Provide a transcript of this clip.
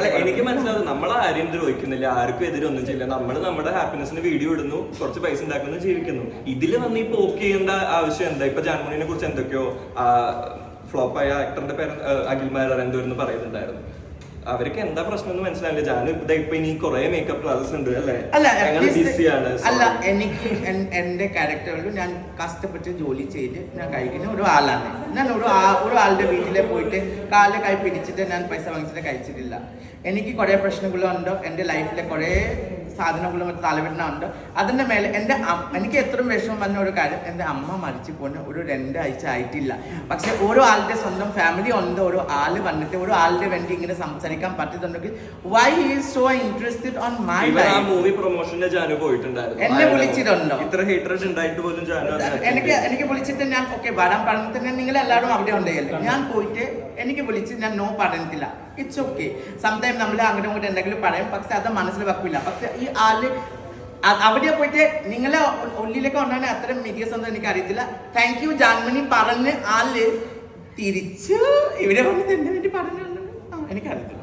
അല്ല എനിക്ക് മനസ്സിലാവും നമ്മളെ ആരും ദ്രോഹിക്കുന്നില്ല ആർക്കും എതിരൊന്നും ചെയ്യില്ല. നമ്മൾ നമ്മുടെ ഹാപ്പിനെസ്സിന് വീഡിയോ ഇടുന്നു കുറച്ച് പൈസ ഉണ്ടാക്കുന്നു ജീവിക്കുന്നു. ഇതിൽ വന്ന് ഈ പോക്ക് ചെയ്യേണ്ട ആവശ്യം എന്താ? ഇപ്പൊ ജാൻമണിനെ കുറിച്ച് എന്തൊക്കെയോ ഫ്ലോപ്പായ ആക്ടറിന്റെ പേര് അഖിൽ മാരാർ എന്തോ പറയുന്നുണ്ടായിരുന്നു. അവർക്ക് എന്താ പ്രശ്നം എന്ന് മനസ്സിലായില്ല. ഞാൻ ഇപ്പൊ ഇപ്പൊ ഇനി കുറെ മേക്കപ്പ് ക്ലാസ് ഉണ്ട് അല്ലേ? അല്ല ബിസിയാണ് അല്ല എനിക്ക് എന്റെ ക്യാരക്ടറിൽ ഞാൻ കഷ്ടപ്പെട്ട് ജോലി ചെയ്ത് ഞാൻ കഴിക്കുന്ന ഒരു ആളാണ്. ഞാൻ ഒരു ഒരു ആളുടെ വീട്ടിലെ പോയിട്ട് കാലിലെ കൈ പിടിച്ചിട്ട് ഞാൻ പൈസ വാങ്ങിച്ചിട്ട് കഴിച്ചിട്ടില്ല. എനിക്ക് കുറെ പ്രശ്നങ്ങളുണ്ടോ? എന്റെ ലൈഫിലെ കുറേ സാധനങ്ങളും തലവിടുന്നുണ്ട് അതിന്റെ മേലെ എന്റെ എനിക്ക് എത്രയും വിഷമം വന്ന ഒരു കാര്യം എന്റെ അമ്മ മരിച്ചു പോകുന്ന ഒരു രണ്ടാഴ്ച ആയിട്ടില്ല. പക്ഷെ ഓരോ ആളുടെ സ്വന്തം ഫാമിലി ഉണ്ട് ഓരോ ആൾ വന്നിട്ട് ഓരോ ആളുടെ വേണ്ടി ഇങ്ങനെ സംസാരിക്കാൻ പറ്റുന്നുണ്ടെങ്കിൽ why is so interested on my movie പ്രൊമോഷന്റെ Janu പോയിട്ടുണ്ടായിരുന്നു. എന്നെ വിളിച്ചിട്ടുണ്ടോ? ഇത്ര ഉണ്ടായിട്ട് പോലും എനിക്ക് എനിക്ക് വിളിച്ചിട്ട് ഞാൻ ഓക്കെ വരാൻ പറഞ്ഞിട്ട് നിങ്ങൾ എല്ലാവരും അവിടെ ഉണ്ടായല്ലോ ഞാൻ പോയിട്ട് എനിക്ക് വിളിച്ച് ഞാൻ നോ പറഞ്ഞിട്ടില്ല. ഇറ്റ്സ് ഓക്കെ സംടൈം നമ്മൾ അങ്ങനെ ഇങ്ങോട്ടും എന്തെങ്കിലും പറയും. പക്ഷെ അത് മനസ്സിൽ വെക്കില്ല പക്ഷെ ഈ ആൾ അവിടെ പോയിട്ട് നിങ്ങളെ ഉള്ളിലേക്ക് കൊണ്ടാണ് അത്രയും മീഡിയസ് ഒന്നും എനിക്ക് അറിയത്തില്ല താങ്ക് യു ജാൻമണി പറഞ്ഞ് ആൾ തിരിച്ചു ഇവരെ വന്നിട്ട് എന്നെ വേണ്ടി പറഞ്ഞു എനിക്കറിയത്തില്ല.